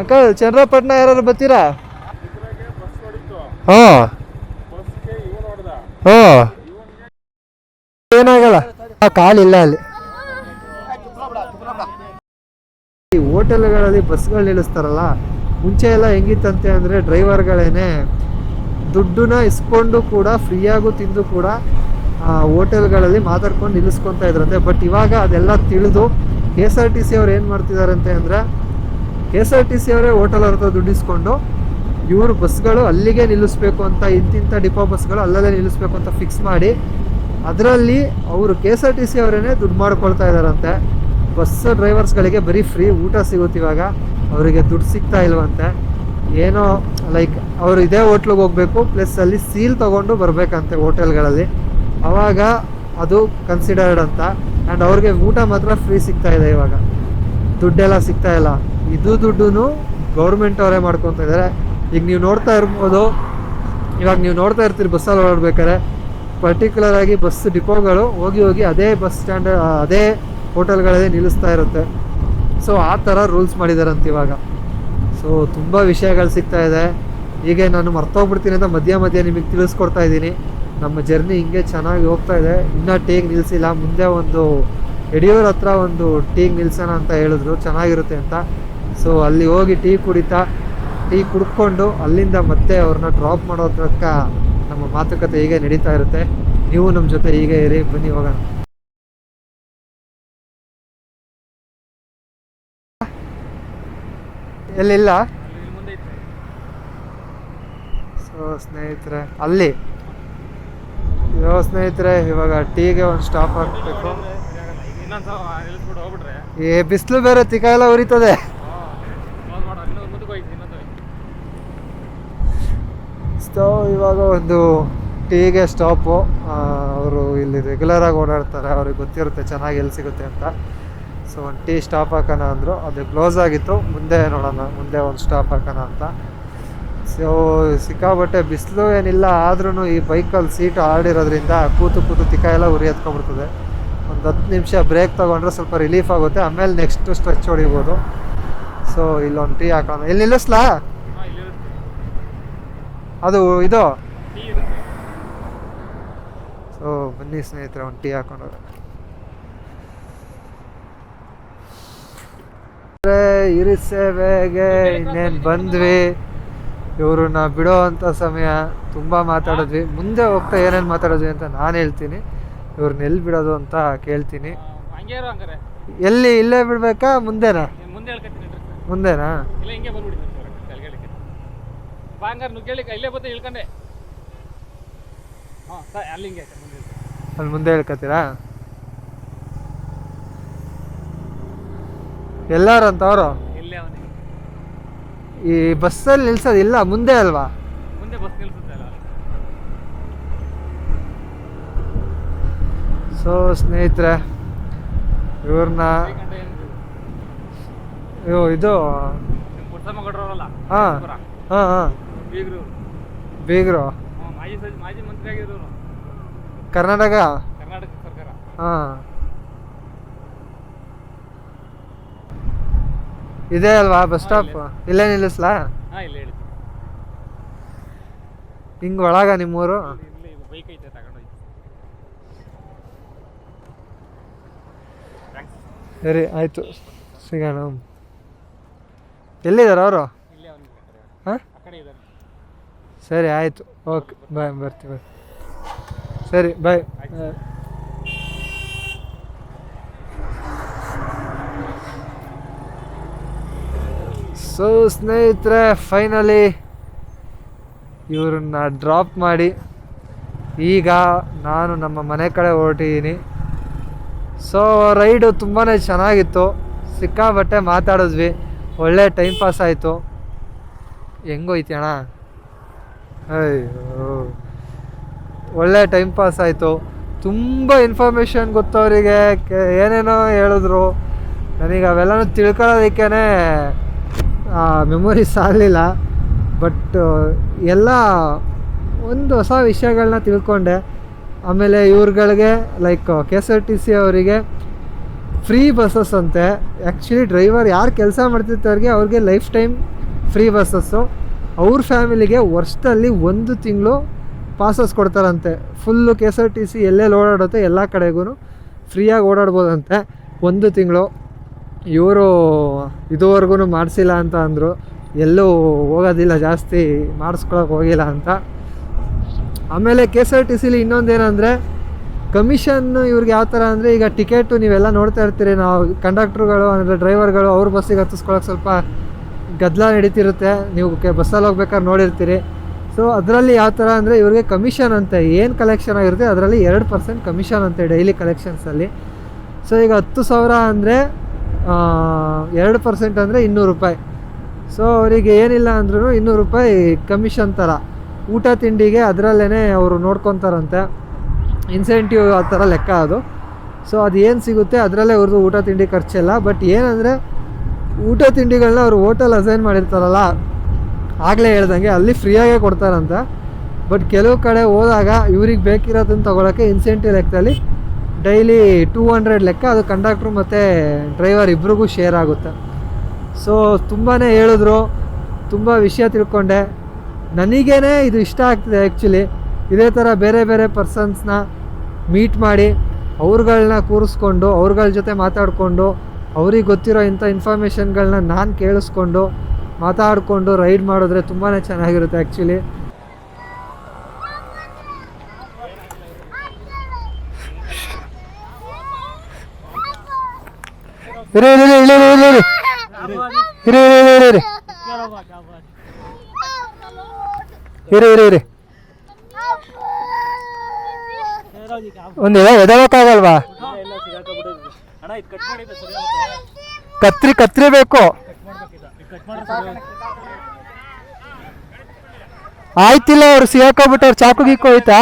Uncle Chandrapattana ಯಾರು ಬರ್ತೀರಾ? ಹಾಂ. ಹಾಂ. ಏನಾಗಲ್ಲ. ಇಲ್ಲ ಅಲ್ಲಿ. ಈ ಹೋಟೆಲ್ಗಳಲ್ಲಿ ಬಸ್ಗಳು ನಿಲ್ಲಿಸ್ತಾರಲ್ಲ, ಮುಂಚೆ ಎಲ್ಲ ಹೆಂಗಿತ್ತಂತೆ ಅಂದರೆ ಡ್ರೈವರ್ಗಳೇನೆ ದುಡ್ಡನ್ನ ಇಸ್ಕೊಂಡು ಕೂಡ, ಫ್ರೀಯಾಗೂ ತಿಂದು ಕೂಡ ಹೋಟೆಲ್ಗಳಲ್ಲಿ ಮಾತಾಡ್ಕೊಂಡು ನಿಲ್ಲಿಸ್ಕೊತಾ ಇದ್ರಂತೆ. ಬಟ್ ಇವಾಗ ಅದೆಲ್ಲ ತಿಳಿದು K S R T C ಅವ್ರು ಏನು ಮಾಡ್ತಿದಾರಂತೆ ಅಂದರೆ ಕೆ ಎಸ್ ಆರ್ ಟಿ ಸಿ ಅವರೇ ಹೋಟೆಲ್ ಅವ್ರ ಹತ್ರ ದುಡ್ಡಿಸ್ಕೊಂಡು ಇವರು ಬಸ್ಗಳು ಅಲ್ಲಿಗೆ ನಿಲ್ಲಿಸ್ಬೇಕು ಅಂತ ಇಂತಿಂಥ ಡಿಪೋ ಬಸ್ಗಳು ಅಲ್ಲಲ್ಲೇ ನಿಲ್ಲಿಸ್ಬೇಕು ಅಂತ ಫಿಕ್ಸ್ ಮಾಡಿ ಅದರಲ್ಲಿ ಅವರು K S R T C ಅವರೇನೆ ದುಡ್ಡು ಮಾಡ್ಕೊಳ್ತಾ ಇದ್ದಾರಂತೆ. ಬಸ್ ಡ್ರೈವರ್ಸ್ಗಳಿಗೆ ಬರೀ ಫ್ರೀ ಊಟ ಸಿಗುತ್ತೆ ಇವಾಗ. ಅವರಿಗೆ ದುಡ್ಡು ಸಿಗ್ತಾ ಇಲ್ವಂತೆ. ಏನೋ ಲೈಕ್ ಅವರು ಇದೇ ಹೋಟ್ಲಿಗೆ ಹೋಗಬೇಕು ಪ್ಲಸ್ ಅಲ್ಲಿ ಸೀಲ್ ತೊಗೊಂಡು ಬರಬೇಕಂತೆ ಹೋಟೆಲ್ಗಳಲ್ಲಿ. ಅವಾಗ ಅದು ಕನ್ಸಿಡರ್ಡ್ ಅಂತ. ಆ್ಯಂಡ್ ಅವ್ರಿಗೆ ಊಟ ಮಾತ್ರ ಫ್ರೀ ಸಿಗ್ತಾ ಇದೆ ಇವಾಗ. ದುಡ್ಡೆಲ್ಲ ಸಿಗ್ತಾ ಇಲ್ಲ. ಇದು ದುಡ್ಡು ಗೌರ್ಮೆಂಟ್ ಅವರೇ ಮಾಡ್ಕೊತಾ ಇದ್ದಾರೆ ಈಗ ನೀವು ನೋಡ್ತಾ ಇರ್ಬೋದು, ಇವಾಗ ನೀವು ನೋಡ್ತಾ ಇರ್ತೀರಿ ಬಸ್ಸಲ್ಲಿ ಓಡಾಡ್ಬೇಕಾದ್ರೆ ಪರ್ಟಿಕ್ಯುಲರ್ ಆಗಿ ಬಸ್ ಡಿಪೋಗಳು ಹೋಗಿ ಹೋಗಿ ಅದೇ ಬಸ್ ಸ್ಟ್ಯಾಂಡ್ ಅದೇ ಹೋಟೆಲ್ಗಳಲ್ಲೇ ನಿಲ್ಲಿಸ್ತಾ ಇರುತ್ತೆ. ಸೊ ಆ ಥರ ರೂಲ್ಸ್ ಮಾಡಿದಾರಂತ ಇವಾಗ. ಸೊ ತುಂಬ ವಿಷಯಗಳು ಸಿಗ್ತಾ ಇದೆ. ಹೀಗೆ ನಾನು ಮರ್ತೋಗ್ಬಿಡ್ತೀನಿ ಅಂತ ಮಧ್ಯ ಮಧ್ಯ ನಿಮಗೆ ತಿಳಿಸ್ಕೊಡ್ತಾ ಇದ್ದೀನಿ. ನಮ್ಮ ಜರ್ನಿ ಹಿಂಗೆ ಚೆನ್ನಾಗಿ ಹೋಗ್ತಾ ಇದೆ. ಇನ್ನೂ ಟೇಕ್ ನಿಲ್ಲಿಸಿಲ್ಲ ಮುಂದೆ ಒಂದು ಯಡಿಯೂರ್ ಹತ್ರ ಒಂದು ಟೀ ನಿಲ್ಸೋಣ ಅಂತ ಹೇಳಿದ್ರು, ಚೆನ್ನಾಗಿರುತ್ತೆ ಅಂತ. ಸೊ ಅಲ್ಲಿ ಹೋಗಿ ಟೀ ಕುಡಿತಾ, ಟೀ ಕುಡ್ಕೊಂಡು ಅಲ್ಲಿಂದ ಮತ್ತೆ ಅವ್ರನ್ನ ಡ್ರಾಪ್ ಮಾಡೋ ನಮ್ಮ ಮಾತುಕತೆ ಹೀಗೆ ನಡೀತಾ ಇರುತ್ತೆ. ನೀವು ನಮ್ಮ ಜೊತೆ ಹೀಗೆ ಇರಿ, ಬನ್ನಿ ಹೋಗೋಣ. ಎಲ್ಲಿಲ್ಲ? ಸೊ ಸ್ನೇಹಿತರೆ, ಅಲ್ಲಿ. ಸ್ನೇಹಿತರೆ, ಇವಾಗ ಟೀಗೆ ಒಂದು ಸ್ಟಾಪ್ ಹಾಕ್ಬೇಕು. ಏ ಬಿಸಿಲು ಬೇರೆ ತಿಕ್ಕ ಎಲ್ಲ ಉರಿತದೆ ಸ್ಟವ್ ಸೊ ಇವಾಗ ಒಂದು ಟೀಗೆ ಸ್ಟಾಪು. ಅವರು ಇಲ್ಲಿ ರೆಗ್ಯುಲರ್ ಆಗಿ ಓಡಾಡ್ತಾರೆ ಅವ್ರಿಗೆ ಗೊತ್ತಿರುತ್ತೆ ಚೆನ್ನಾಗಿ ಎಲ್ಲಿ ಸಿಗುತ್ತೆ ಅಂತ. ಸೊ ಒಂದು ಟೀ ಸ್ಟಾಪ್ ಹಾಕೋಣ ಅಂದರು. ಅದು ಕ್ಲೋಸ್ ಆಗಿತ್ತು. ಮುಂದೆ ನೋಡೋಣ ಮುಂದೆ ಒಂದು ಸ್ಟಾಪ್ ಹಾಕೋಣ ಅಂತ. ಸೊ ಸಿಕ್ಕಾಬಟ್ಟೆ ಬಿಸಿಲು ಏನಿಲ್ಲ ಆದ್ರೂ ಈ ಬೈಕಲ್ಲಿ ಸೀಟ್ ಆಡಿರೋದ್ರಿಂದ ಕೂತು ಕೂತು ತಿಕ್ಕ ಎಲ್ಲ ಉರಿ ಎತ್ಕೊಂಡ್ಬಿಡ್ತದೆ. ಒಂದು ಹತ್ತು ನಿಮಿಷ ಬ್ರೇಕ್ ತೊಗೊಂಡ್ರೆ ಸ್ವಲ್ಪ ರಿಲೀಫ್ ಆಗುತ್ತೆ. ಆಮೇಲೆ ನೆಕ್ಸ್ಟ್ ಸ್ಟ್ರೆಚ್ ಹೊಡಿಬೋದು. ಸೊ ಇಲ್ಲೊಂದು ಟೀ ಹಾಕೋಣ. ಇಲ್ಲಿ ನಿಲ್ಲಿಸ್ಲಾ? ಅದು ಇದು? ಸೊ ಬನ್ನಿ ಸ್ನೇಹಿತರೆ ಒಂದು ಟೀ ಹಾಕೊಂಡು ಇರಿ ಸೇವೆಗೆ ಇನ್ನೇನು ಬಂದ್ವಿ. ಇವ್ರನ್ನ ಬಿಡೋ ಅಂಥ ಸಮಯ. ತುಂಬ ಮಾತಾಡಿದ್ವಿ. ಮುಂದೆ ಹೋಗ್ತಾ ಏನೇನು ಮಾತಾಡಿದ್ವಿ ಅಂತ ನಾನು ಹೇಳ್ತೀನಿ. ಇವ್ರನ್ನ ಎಲ್ಲಿ ಬಿಡೋದು ಅಂತ ಕೇಳ್ತೀನಿ. ಎಲ್ಲಿ ಇಲ್ಲೇ ಬಿಡ್ಬೇಕಾ ಮುಂದೆನಾ? ಮುಂದೆನಾ? ಅಲ್ಲಿ ಮುಂದೆ ಹೇಳ್ಕತ್ತೀರಾ? ಎಲ್ಲಾರು ಅಂತ ಎಲ್ಲಾರಂತ ಅವರು ಈ ಬಸ್ಸಲ್ಲಿ ನಿಲ್ಸೋದಿಲ್ಲ ಮುಂದೆ ಅಲ್ವಾ? ಮುಂದೆ ಬಸ್ ನಿಲ್ಸುತ್ತೆ ಅಲ್ಲ ಸೊ ಸ್ನೇಹಿತರೆ ಇವ್ರನ್ನ ಇವು ಇದು ಹಾ. ಹಾಂ ಹಾಂ. ಬೀಗರು. ಕರ್ನಾಟಕ? ಹಾಂ. ಇದೆ ಅಲ್ವಾ ಬಸ್ ಸ್ಟಾಪ್? ಇಲ್ಲೇ. ನಿಲ್ಲಿಸ್ಲಾ? ಹಿಂಗೆ ಒಳಗ ನಿಮ್ಮೂರು ಇಲ್ಲಿ ಬೈಕ್ ಐತೆ ತಗೊಂಡೋಗಿ ಥ್ಯಾಂಕ್ಸ್ ಸರಿ, ಆಯಿತು. ಸಿಗೋಣ. ಎಲ್ಲಿದ್ದಾರೆ ಅವರು? ಹಾಂ? ಸರಿ, ಆಯಿತು. ಓಕೆ, ಬಾಯ್ ಬರ್ತೀವಿ ಸರಿ, ಬಾಯ್. ಸೊ, ಸ್ನೇಹಿತರೆ ಫೈನಲಿ ಇವ್ರನ್ನ ಡ್ರಾಪ್ ಮಾಡಿ ಈಗ ನಾನು ನಮ್ಮ ಮನೆ ಕಡೆ ಹೊರಟಿದ್ದೀನಿ. ಸೊ ರೈಡು ತುಂಬಾ ಚೆನ್ನಾಗಿತ್ತು. ಸಿಕ್ಕಾಬಟ್ಟೆ ಮಾತಾಡಿದ್ವಿ. ಒಳ್ಳೆ ಟೈಮ್ ಪಾಸ್ ಆಯಿತು. ಹೆಂಗೋಯ್ತಿ ಅಣ್ಣ? ಅಯ್ಯೋ. ಒಳ್ಳೆ ಟೈಮ್ ಪಾಸ್ ಆಯಿತು. ತುಂಬ ಇನ್ಫಾರ್ಮೇಷನ್ ಗೊತ್ತವರಿಗೆ ಏನೇನೋ ಹೇಳಿದ್ರು. ನನಗೆ ಅವೆಲ್ಲನೂ ತಿಳ್ಕೊಳ್ಳೋದಕ್ಕೇ ಮೆಮೊರೀಸ್ ಆಗಲಿಲ್ಲ. ಬಟ್ ಎಲ್ಲ ಒಂದು ಹೊಸ ವಿಷಯಗಳನ್ನ ತಿಳ್ಕೊಂಡೆ. ಆಮೇಲೆ ಇವ್ರುಗಳಿಗೆ like K S R T C ಅವರಿಗೆ ಫ್ರೀ ಬಸ್ಸಸ್ ಅಂತೆ. ಆ್ಯಕ್ಚುಲಿ ಡ್ರೈವರ್ ಯಾರು ಕೆಲಸ ಮಾಡ್ತಿರ್ತಾರಿಗೆ ಅವ್ರಿಗೆ ಲೈಫ್ ಟೈಮ್ ಫ್ರೀ ಬಸ್ಸಸ್ಸು ಅವ್ರ ಫ್ಯಾಮಿಲಿಗೆ ವರ್ಷದಲ್ಲಿ ಒಂದು ತಿಂಗಳು ಪಾಸಸ್ ಕೊಡ್ತಾರಂತೆ. Full K S R T C ಎಲ್ಲೆಲ್ಲಿ ಓಡಾಡುತ್ತೆ ಎಲ್ಲ ಕಡೆಗೂ ಫ್ರೀಯಾಗಿ ಓಡಾಡ್ಬೋದಂತೆ. ಒಂದು ತಿಂಗಳು. ಇವರು ಇದುವರೆಗೂ ಮಾಡಿಸಿಲ್ಲ ಅಂತ ಅಂದರು. ಎಲ್ಲೂ ಹೋಗೋದಿಲ್ಲ ಜಾಸ್ತಿ ಮಾಡಿಸ್ಕೊಳಕ್ಕೆ ಹೋಗಿಲ್ಲ ಅಂತ. ಆಮೇಲೆ ಕೆ ಎಸ್ ಆರ್ ಟಿ ಸಿಲಿ ಇನ್ನೊಂದೇನೆಂದರೆ ಕಮಿಷನ್ ಇವ್ರಿಗೆ ಯಾವ ಥರ ಅಂದರೆ, ಈಗ ಟಿಕೆಟು ನೀವೆಲ್ಲ ನೋಡ್ತಾ ಇರ್ತೀರಿ, ನಾವು ಕಂಡಕ್ಟ್ರುಗಳು ಅಂದರೆ ಡ್ರೈವರ್ಗಳು ಅವ್ರ ಬಸ್ಸಿಗೆ ಹತ್ತಿಸ್ಕೊಳಕ್ಕೆ ಸ್ವಲ್ಪ ಗದ್ದಲ ನಡೀತಿರುತ್ತೆ. ನೀವು ಬಸ್ಸಲ್ಲಿ ಹೋಗ್ಬೇಕಾದ್ರೆ ನೋಡಿರ್ತೀರಿ. ಸೊ ಅದರಲ್ಲಿ ಯಾವ ಥರ ಅಂದರೆ, ಇವ್ರಿಗೆ ಕಮಿಷನ್ ಅಂತೆ ಏನು ಕಲೆಕ್ಷನ್ ಆಗಿರುತ್ತೆ, ಅದರಲ್ಲಿ ಎರಡು ಪರ್ಸೆಂಟ್ ಕಮಿಷನ್ ಅಂತೆ ಡೈಲಿ ಕಲೆಕ್ಷನ್ಸಲ್ಲಿ ಸೊ ಈಗ ಹತ್ತು ಸಾವಿರ ಅಂದರೆ ಎರಡು ಪರ್ಸೆಂಟ್ ಅಂದರೆ ಇನ್ನೂರು ರೂಪಾಯಿ. ಸೊ ಅವರಿಗೆ ಏನಿಲ್ಲ ಅಂದ್ರೂ ಇನ್ನೂರು ರೂಪಾಯಿ ಕಮಿಷನ್ ಥರ. ಊಟ ತಿಂಡಿಗೆ ಅದರಲ್ಲೇ ಅವರು ನೋಡ್ಕೊತಾರಂತೆ. ಇನ್ಸೆಂಟಿವ್ ಆ ಥರ ಲೆಕ್ಕ ಅದು. ಸೊ ಅದು ಏನು ಸಿಗುತ್ತೆ, ಅದರಲ್ಲೇ ಅವ್ರದ್ದು ಊಟ ತಿಂಡಿ ಖರ್ಚಿಲ್ಲ. ಬಟ್ ಏನಂದರೆ, ಊಟ ತಿಂಡಿಗಳನ್ನ ಅವರು ಹೋಟೆಲ್ ಅಸೈನ್ ಮಾಡಿರ್ತಾರಲ್ಲ, ಆಗಲೇ ಹೇಳ್ದಂಗೆ ಅಲ್ಲಿ ಫ್ರೀಯಾಗೇ ಕೊಡ್ತಾರಂತೆ. ಬಟ್ ಕೆಲವು ಕಡೆ ಹೋದಾಗ ಇವ್ರಿಗೆ ಬೇಕಿರೋದನ್ನು ತೊಗೊಳಕ್ಕೆ ಇನ್ಸೆಂಟಿವ್ ಲೆಕ್ಕದಲ್ಲಿ ಡೈಲಿ ಟೂ ಹಂಡ್ರೆಡ್ ಲೆಕ್ಕ ಅದು ಕಂಡಕ್ಟ್ರು ಮತ್ತು ಡ್ರೈವರ್ ಇಬ್ರಿಗೂ ಶೇರ್ ಆಗುತ್ತೆ. ಸೊ ತುಂಬಾ ಹೇಳಿದ್ರು, ತುಂಬ ವಿಷಯ ತಿಳ್ಕೊಂಡೆ. ನನಗೇನೆ ಇದು ಇಷ್ಟ ಆಗ್ತಿದೆ ಆ್ಯಕ್ಚುಲಿ ಇದೇ ಥರ ಬೇರೆ ಬೇರೆ ಪರ್ಸನ್ಸ್ನ ಮೀಟ್ ಮಾಡಿ ಅವ್ರುಗಳನ್ನ ಕೂರಿಸ್ಕೊಂಡು, ಅವ್ರುಗಳ ಜೊತೆ ಮಾತಾಡಿಕೊಂಡು, ಅವ್ರಿಗೆ ಗೊತ್ತಿರೋ ಇಂಥ ಇನ್ಫಾರ್ಮೇಷನ್ಗಳನ್ನ ನಾನು ಕೇಳಿಸ್ಕೊಂಡು, ಮಾತಾಡಿಕೊಂಡು ರೈಡ್ ಮಾಡಿದ್ರೆ ತುಂಬಾ ಚೆನ್ನಾಗಿರುತ್ತೆ ಆ್ಯಕ್ಚುಲಿ ಇರಿ ಇರಿ ಇರಿ ಇರಿ. ಇರಿ ಇರಿ ಇರಿ ಇರಿ. ಇರಿ ಇರಿ ಇರಿ. ಒಂದು ಸರಿ ಕತ್ರಿ ಕತ್ರಿ ಬೇಕು. ಆಯ್ತಿಲ್ಲ ಅವ್ರು ಸಿಗಾಕೋಬಿಟ್ಟವ್ರು ಚಾಕು ಗೀಕು ಹೋಯ್ತಾ?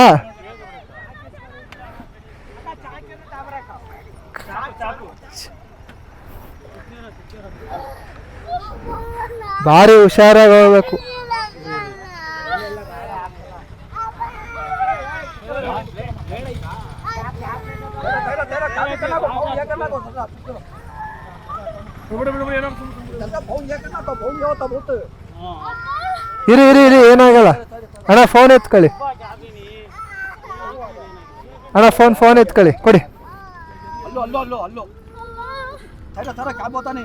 ಭಾರಿ ಹುಷಾರಾಗಿ ಹೋಗ್ಬೇಕು. ಇರಿ ಇರಿ ಇರಿ, ಏನಾಗಲ್ಲ. ಅಣ್ಣ ಫೋನ್ ಎತ್ಕೊಳ್ಳಿ. ಅಣ್ಣ ಫೋನ್ ಫೋನ್ ಎತ್ಕೊಳ್ಳಿ. ಕೊಡಿ. ಅಲ್ಲೋ ಅಲ್ಲೋ ಅಲ್ಲೋ ಅಲ್ಲೋ ಕಾಬೋತಾನೆ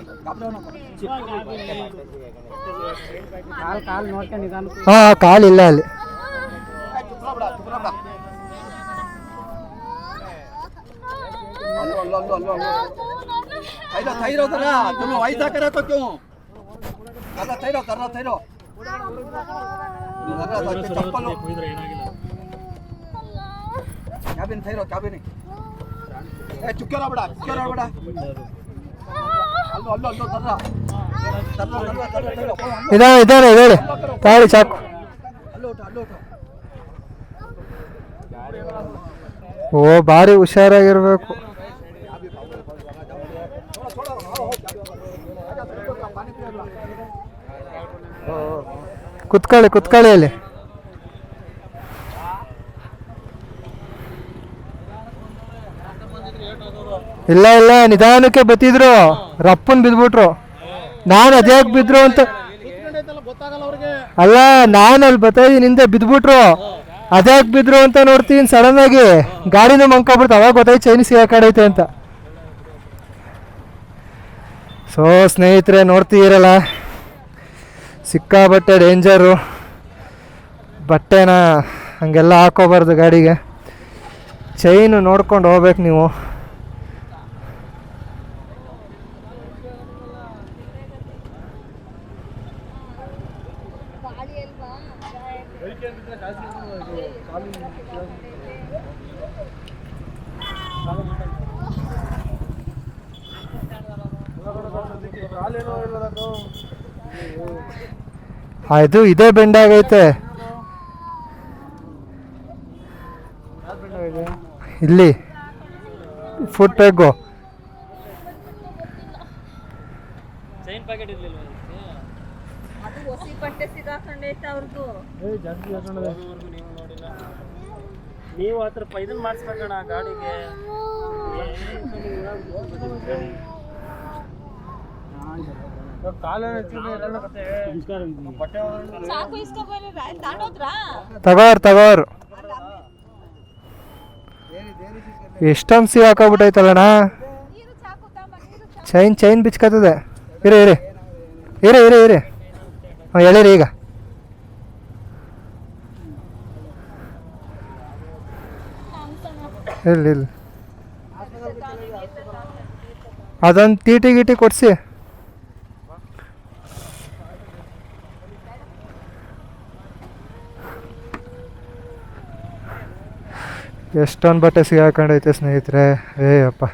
ಕಾಲ್ ಕಾಲ್ ಹಾಂ ಕಾಲಿಲ್ಲ ಅಲ್ಲಿ ಅಲ್ಲೋ. हल्लो હલ્લો થઈ રહ્યો તરા તમે વાયદા કર્યા ತೈರೋ ಕರ್ರ ತೈರೋ ಚಪ್ಪಲು. Cabin ತೈರೋ cabin. ಏ ಚುಕ್ಕೆರ ಬೇಡ ಚುಕ್ಕೆರ ಬೇಡ ಅಲ್ಲೋ ಅಲ್ಲೋ ಅಲ್ಲೋ ಕರ್ರ ಇದಾವೆ ಇದಾರೆ ಹೇಳಿ. ತಾಳಿ ಸಾಕು. ಓ ಭಾರಿ ಹುಷಾರಾಗಿರ್ಬೇಕು. ಕುತ್ಕೊಳ್ಳಿ ಕುತ್ಕೊಳ್ಳಿ ಅಲ್ಲಿ. ಇಲ್ಲ ಇಲ್ಲ, ನಿಧಾನಕ್ಕೆ ಬತ್ತಿದ್ರು. ರಪ್ಪನ್ ಬಿದ್ಬಿಟ್ರು. ನಾನು ಅದ್ಯಾಕೆ ಬಿದ್ರು ಅಂತ ಅಲ್ಲ, ನಾನು ಅಲ್ಲಿ ಬರ್ತಾ ಹಿಂದೆ ಬಿದ್ಬಿಟ್ರು. ಅದ್ಯಾಕೆ ಬಿದ್ರು ಅಂತ ನೋಡ್ತೀನಿ ಸಡನ್ ಆಗಿ. ಗಾಡಿನೂ ಮಂಕೊಬಿಡ್ತು ಅವಾಗ ಗೊತ್ತಾಯ್ತು ಚೈನೀಸ್ ಯಾಕಡೈತೆ ಅಂತ. ಸೊ ಸ್ನೇಹಿತರೆ ನೋಡ್ತೀರಲ್ಲ ಸಿಕ್ಕಾಬಟ್ಟೆ ಡೇಂಜರು. ಬಟ್ಟೆನ ಹಂಗೆಲ್ಲ ಹಾಕೋಬಾರ್ದು ಗಾಡಿಗೆ. ಚೈನು ನೋಡ್ಕೊಂಡು ಹೋಗ್ಬೇಕು ನೀವು. ಅದು ಇದೇ ಬೆಂಡ್ ಆಗೈತೆ ಇಲ್ಲಿ ಫುಡ್ ಟ್ರ್ಯಾಗು ನೀವು ಹತ್ರ ಪೈದಲ್ ಮಾಡಿಸ್ಬೇಕಣ ಗಾಡಿಗೆ ತಗೋರ್ ತಗೋರ್. ಎಷ್ಟೊಂದು ಸಿ ಹಾಕೋಬಿಟ್ಟೈತಲ್ಲಣ್ಣ ಚೈನ್ ಚೈನ್ ಬಿಚ್ಕತ್ತದೆ. ಇರಿ ಇರಿ. ಇರಿ ಇರಿ ಇರಿ. ಹಾಂ ಹೇಳಿರಿ ಈಗ. ಇಲ್ಲ ಇಲ್ಲ ಅದೊಂದು ಟಿ ಗಿಟಿ ಕೊಡಿಸಿ. ಎಷ್ಟೊಂದು ಬಟ್ಟೆ ಸಿಗಾಕೊಂಡೈತೆ ಸ್ನೇಹಿತರೆ. ಏ, ಅಪ್ಪ.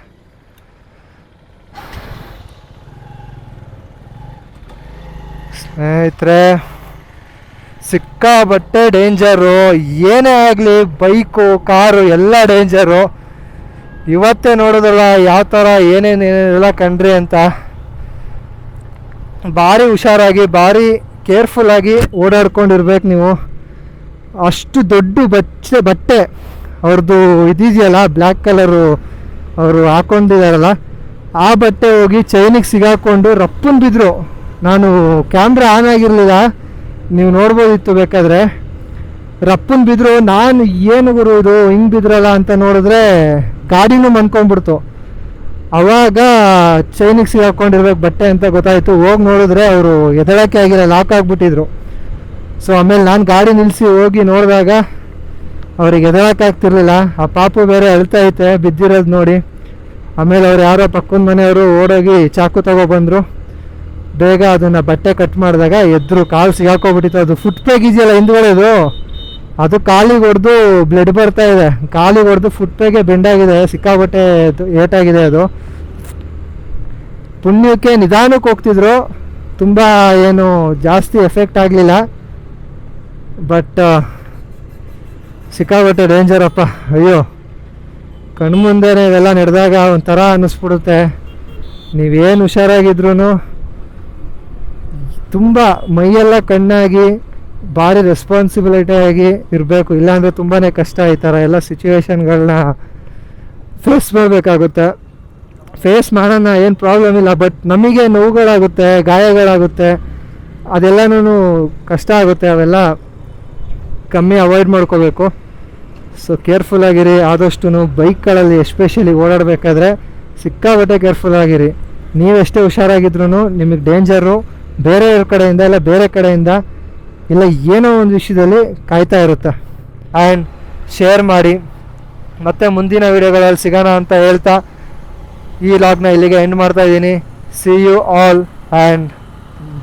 ಸ್ನೇಹಿತರೆ ಸಿಕ್ಕಾಬಟ್ಟೆ ಡೇಂಜರು, ಏನೇ ಆಗಲಿ, ಬೈಕು, ಕಾರು, ಎಲ್ಲ ಡೇಂಜರು. ಇವತ್ತೇ ನೋಡೋದಲ್ಲ ಯಾವ ಥರ ಏನೇನು ಎಲ್ಲ ಕಂಡ್ರಿ ಅಂತ. ಭಾರಿ ಹುಷಾರಾಗಿ, ಭಾರಿ ಕೇರ್ಫುಲ್ಲಾಗಿ ಓಡಾಡ್ಕೊಂಡಿರ್ಬೇಕು ನೀವು. ಅಷ್ಟು ದೊಡ್ಡ ಬಚ್ಚೆ, ಬಟ್ಟೆ. ಅವ್ರದ್ದು ಇದಿದೆಯಲ್ಲ ಬ್ಲ್ಯಾಕ್ ಕಲರು ಅವರು ಹಾಕೊಂಡಿದಾರಲ್ಲ, ಆ ಬಟ್ಟೆ ಹೋಗಿ ಚೈನಿಗೆ ಸಿಗಾಕೊಂಡು ರಪ್ಪನ್ ಬಿದ್ದರು ನಾನು ಕ್ಯಾಮ್ರಾ ಆನ್ ಆಗಿರಲಿಲ್ಲ, ನೀವು ನೋಡ್ಬೋದಿತ್ತು ಬೇಕಾದ್ರೆ. ರಪ್ಪನ್ ಬಿದ್ರು, ನಾನು ಏನು ಗುರು ಇದು ಹಿಂಗೆ ಬಿದ್ರಲ್ಲ ಅಂತ ನೋಡಿದ್ರೆ ಗಾಡಿನೂ ಮನ್ಕೊಂಡ್ಬಿಡ್ತು. ಅವಾಗ ಚೈನಿಗೆ ಸಿಗಾಕೊಂಡಿರ್ಬೇಕು ಬಟ್ಟೆ ಅಂತ ಗೊತ್ತಾಯಿತು, ಹೋಗಿ ನೋಡಿದ್ರೆ ಅವರು ಎದಳಕ್ಕೆ ಆಗಿರೋ ಲಾಕ್ ಆಗಿಬಿಟ್ಟಿದ್ರು. ಸೊ ಆಮೇಲೆ ನಾನು ಗಾಡಿ ನಿಲ್ಲಿಸಿ ಹೋಗಿ ನೋಡಿದಾಗ ಅವ್ರಿಗೆ ಎದಳಕ್ಕಾಗ್ತಿರ್ಲಿಲ್ಲ ಆ ಪಾಪು ಬೇರೆ ಅಳ್ತಾ ಐತೆ, ಬಿದ್ದಿರೋದು ನೋಡಿ. ಆಮೇಲೆ ಅವ್ರು ಯಾರೋ ಪಕ್ಕದ ಮನೆಯವರು ಓಡೋಗಿ ಚಾಕು ತಗೊಬಂದರು ಬೇಗ ಅದನ್ನು ಬಟ್ಟೆ ಕಟ್ ಮಾಡಿದಾಗ ಎದ್ರು ಕಾಲು ಸಿಗಾಕೋಬಿಟ್ಟಿತ್ತು. ಅದು ಫುಟ್ ಪೇಗ್ ಇದೆಯಲ್ಲ ಹಿಂದ್ಗಡೆದು ಅದು. ಕಾಲಿಗೆ ಹೊಡೆದು ಬ್ಲಡ್ ಬರ್ತಾ ಇದೆ. ಕಾಲಿಗೆ ಹೊಡೆದು ಫುಟ್ ಪೇಗೆ ಬೆಂಡಾಗಿದೆ ಸಿಕ್ಕಾಬಟ್ಟೆ ಏಟಾಗಿದೆ ಅದು. ಪುಣ್ಯಕ್ಕೆ ನಿಧಾನಕ್ಕೆ ಹೋಗ್ತಿದ್ರು. ತುಂಬ ಏನು ಜಾಸ್ತಿ ಎಫೆಕ್ಟ್ ಆಗಲಿಲ್ಲ. ಬಟ್ ಸಿಕ್ಕಾಬಟ್ಟೆ ಅಪ್ಪ. ಅಯ್ಯೋ ಕಣ್ಮುಂದೆ ಇವೆಲ್ಲ ನಡೆದಾಗ ಒಂಥರ ಅನ್ನಿಸ್ಬಿಡುತ್ತೆ. ನೀವೇನು ಹುಷಾರಾಗಿದ್ರು ತುಂಬ ಮೈಯೆಲ್ಲ ಕಣ್ಣಾಗಿ, ಭಾರಿ ರೆಸ್ಪಾನ್ಸಿಬಿಲಿಟಿ ಆಗಿ ಇರಬೇಕು. ಇಲ್ಲಾಂದರೆ ತುಂಬಾ ಕಷ್ಟ ಈ ಥರ ಎಲ್ಲ ಸಿಚುವೇಶನ್ಗಳನ್ನ ಫೇಸ್ ಮಾಡಬೇಕಾಗುತ್ತೆ. ಫೇಸ್ ಮಾಡೋಣ, ಏನು ಪ್ರಾಬ್ಲಮ್ ಇಲ್ಲ. ಬಟ್ ನಮಗೆ ನೋವುಗಳಾಗುತ್ತೆ, ಗಾಯಗಳಾಗುತ್ತೆ. ಅದೆಲ್ಲನೂ ಕಷ್ಟ ಆಗುತ್ತೆ ಅವೆಲ್ಲ. ಕಮ್ಮಿ ಅವಾಯ್ಡ್ ಮಾಡ್ಕೋಬೇಕು. ಸೊ ಕೇರ್ಫುಲ್ ಆಗಿರಿ. ಆದಷ್ಟು ಬೈಕ್ಗಳಲ್ಲಿ ಎಸ್ಪೆಷಲಿ ಓಡಾಡಬೇಕಾದ್ರೆ ಸಿಕ್ಕಾಬಟ್ಟೆ ಕೇರ್ಫುಲ್ ಆಗಿರಿ. ನೀವೆಷ್ಟೇ ಹುಷಾರಾಗಿದ್ರು ನಿಮಗೆ ಡೇಂಜರು ಬೇರೆಯವ್ರ ಕಡೆಯಿಂದ ಇಲ್ಲ, ಬೇರೆ ಕಡೆಯಿಂದ ಇಲ್ಲ, ಏನೋ ಒಂದು ವಿಷಯದಲ್ಲಿ ಕಾಯ್ತಾ ಇರುತ್ತೆ. ಆ್ಯಂಡ್ ಶೇರ್ ಮಾಡಿ. ಮತ್ತೆ ಮುಂದಿನ ವಿಡಿಯೋಗಳಲ್ಲಿ ಸಿಗೋಣ ಅಂತ ಹೇಳ್ತಾ ಈ ಲಾಗ್ನ ಇಲ್ಲಿಗೆ ಎಂಡ್ ಮಾಡ್ತಾ ಇದ್ದೀನಿ. ಸಿ ಯು ಆಲ್ ಆ್ಯಂಡ್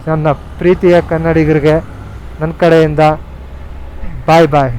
ನನ್ನ ಪ್ರೀತಿಯ ಕನ್ನಡಿಗರಿಗೆ ನನ್ನ ಕಡೆಯಿಂದ. ಬಾಯ್ ಬಾಯ್